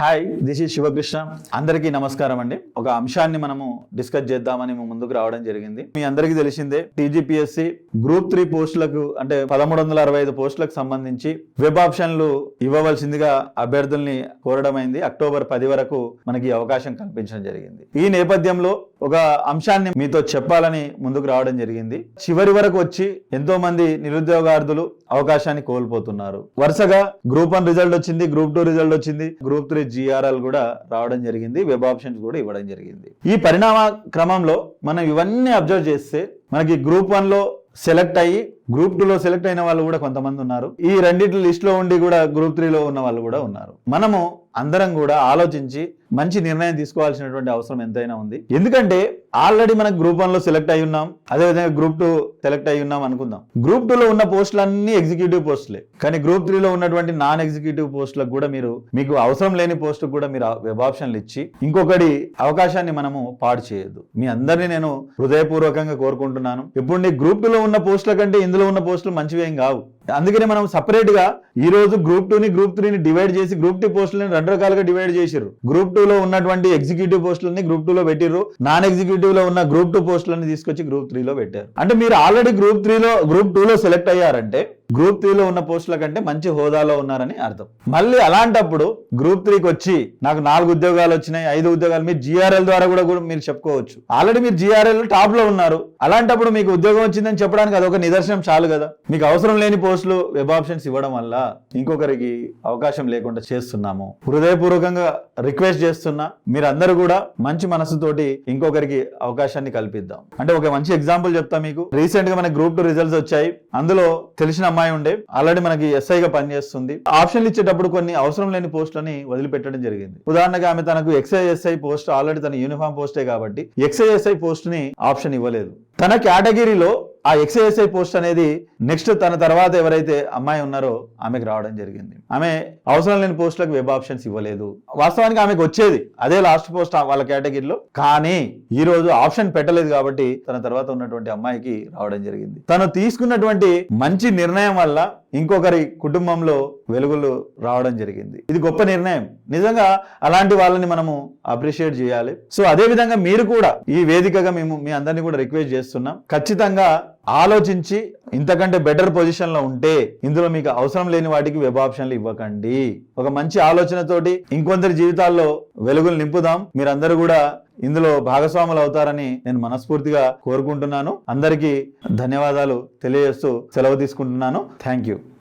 Hi this is Sivakrishna అందరికీ నమస్కారం అండి. ఒక అంశాన్ని మనము డిస్కస్ చేద్దామని ముందుకు రావడం జరిగింది. మీ అందరికీ తెలిసిందే టీజీపీఎస్సి గ్రూప్ త్రీ పోస్టులకు అంటే పదమూడు వందల అరవై ఐదు పోస్టులకు సంబంధించి వెబ్ ఆప్షన్లు ఇవ్వవలసిందిగా అభ్యర్థుల్ని కోరడం అయింది అక్టోబర్ పది వరకు మనకి అవకాశం కల్పించడం జరిగింది. ఈ నేపథ్యంలో ఒక అంశాన్ని మీతో చెప్పాలని ముందుకు రావడం జరిగింది. చివరి వరకు వచ్చి ఎంతో మంది నిరుద్యోగార్థులు అవకాశాన్ని కోల్పోతున్నారు. వరుసగా గ్రూప్ వన్ రిజల్ట్ వచ్చింది గ్రూప్ టూ రిజల్ట్ వచ్చింది గ్రూప్ త్రీ జిఆర్ఎల్ కూడా రావడం జరిగింది వెబ్ ఆప్షన్స్ కూడా ఇవ్వడం జరిగింది. ఈ పరిణామ క్రమంలో మనం ఇవన్నీ అబ్జర్వ్ చేస్తే మనకి గ్రూప్ వన్లో సెలెక్ట్ అయ్యి గ్రూప్ టూ లో సెలెక్ట్ అయిన వాళ్ళు కూడా కొంతమంది ఉన్నారు. ఈ రెండింటి లిస్ట్లో ఉండి కూడా గ్రూప్ త్రీలో ఉన్న వాళ్ళు కూడా ఉన్నారు. మనము అందరం కూడా ఆలోచించి మంచి నిర్ణయం తీసుకోవాల్సినటువంటి అవసరం ఎంతైనా ఉంది. ఎందుకంటే ఆల్రెడీ మనకు గ్రూప్ వన్లో సెలెక్ట్ అయి ఉన్నాం. అదేవిధంగా గ్రూప్ టూ సెలెక్ట్ అయి ఉన్నాం అనుకుందాం. గ్రూప్ టూ లో ఉన్న పోస్టులు అన్ని ఎగ్జిక్యూటివ్ పోస్టులే కానీ గ్రూప్ త్రీలో ఉన్నటువంటి నాన్ ఎగ్జిక్యూటివ్ పోస్టులకు కూడా మీరు మీకు అవసరం లేని పోస్టుకు కూడా మీరు వెబ్ ఆప్షన్లు ఇచ్చి ఇంకొకటి అవకాశాన్ని మనము పాడు చేయొద్దు. మీ అందరినీ నేను హృదయపూర్వకంగా కోరుకుంటున్నాను. ఇప్పుడు నీ గ్రూప్ టూ లో ఉన్న పోస్టుల కంటే ఇందులో ఉన్న పోస్టులు మంచివేం ఏం కావు. అందుకనే మనం సపరేట్గా ఈ రోజు గ్రూప్ టూ ని గ్రూప్ త్రీని డివైడ్ చేసి గ్రూప్ టూ పోస్టులను రెండు రకాలుగా డివైడ్ చేసిర్రు. గ్రూప్ టూ లో ఉన్నటువంటి ఎగ్జిక్యూటివ్ పోస్టులని గ్రూప్ టూ లో పెట్టిర్రు. నాన్ ఎగ్జిక్యూటివ్ లో ఉన్న గ్రూప్ టూ పోస్టులని తీసుకొచ్చి గ్రూప్ త్రీ లో పెట్టారు. అంటే మీరు ఆల్రెడీ గ్రూప్ త్రీలో గ్రూప్ టూ లో సెలెక్ట్ అయ్యారంటే గ్రూప్ త్రీలో ఉన్న పోస్టుల కంటే మంచి హోదాలో ఉన్నారని అర్థం. మళ్ళీ అలాంటప్పుడు గ్రూప్ త్రీకి వచ్చి నాకు నాలుగు ఉద్యోగాలు వచ్చినాయి ఐదు ఉద్యోగాలు. మీరు జిఆర్ఎల్ ద్వారా కూడా కూడా మీరు చెప్పుకోవచ్చు. ఆల్రెడీ మీరు జిఆర్ఎల్ టాప్లో ఉన్నారు. అలాంటప్పుడు మీకు ఉద్యోగం వచ్చిందని చెప్పడానికి అదొక నిదర్శనం చాలు కదా. మీకు అవసరం లేని పోస్టులు వెబ్ ఆప్షన్స్ ఇవ్వడం వల్ల ఇంకొకరికి అవకాశం లేకుండా చేస్తున్నాము. హృదయపూర్వకంగా రిక్వెస్ట్ చేస్తున్నా మీరందరూ కూడా మంచి మనసుతోటి ఇంకొకరికి అవకాశాన్ని కల్పిద్దాం. అంటే ఒక మంచి ఎగ్జాంపుల్ చెప్తా మీకు. రీసెంట్గా మనకి గ్రూప్ టూ రిజల్ట్స్ వచ్చాయి. అందులో తెలిసిన అమ్మాయి ఉండే. ఆల్రెడీ మనకి ఎస్ఐగా పనిచేస్తుంది. ఆప్షన్లు ఇచ్చేటప్పుడు కొన్ని అవసరం లేని పోస్టులని వదిలిపెట్టడం జరిగింది. ఉదాహరణగా ఆమె తనకు ఎక్స్ఐ ఎస్ఐ పోస్ట్ ఆల్రెడీ తన యూనిఫామ్ పోస్టే కాబట్టి ఎక్స్ఐ ఎస్ఐ పోస్ట్ని ఆప్షన్ ఇవ్వలేదు. తన కేటగిరీలో ఆ ఎక్స్ఐఎస్ఐ పోస్ట్ అనేది నెక్స్ట్ తన తర్వాత ఎవరైతే అమ్మాయి ఉన్నారో ఆమెకు రావడం జరిగింది. ఆమె అవసరం లేని పోస్టులకు వెబ్ ఆప్షన్స్ ఇవ్వలేదు. వాస్తవానికి ఆమెకు వచ్చేది అదే లాస్ట్ పోస్ట్ వాళ్ళ కేటగిరీలో. కానీ ఈ రోజు ఆప్షన్ పెట్టలేదు కాబట్టి తన తర్వాత ఉన్నటువంటి అమ్మాయికి రావడం జరిగింది. తను తీసుకున్నటువంటి మంచి నిర్ణయం వల్ల ఇంకొకరి కుటుంబంలో వెలుగులు రావడం జరిగింది. ఇది గొప్ప నిర్ణయం. నిజంగా అలాంటి వాళ్ళని మనము అప్రిషియేట్ చేయాలి. సో అదే విధంగా మీరు కూడా ఈ వేదికగా మేము మీ అందరినీ కూడా రిక్వెస్ట్ చేస్తున్నాం. ఖచ్చితంగా ఆలోచించి ఇంతకంటే బెటర్ పొజిషన్లో ఉంటే ఇందులో మీకు అవసరం లేని వాటికి వెబ్ ఆప్షన్లు ఇవ్వకండి. ఒక మంచి ఆలోచనతోటి ఇంకొందరి జీవితాల్లో వెలుగులు నింపుదాం. మీరందరూ కూడా ఇందులో భాగస్వాములు అవుతారని నేను మనస్ఫూర్తిగా కోరుకుంటున్నాను. అందరికీ ధన్యవాదాలు తెలియజేస్తూ సెలవు తీసుకుంటున్నాను. Thank you.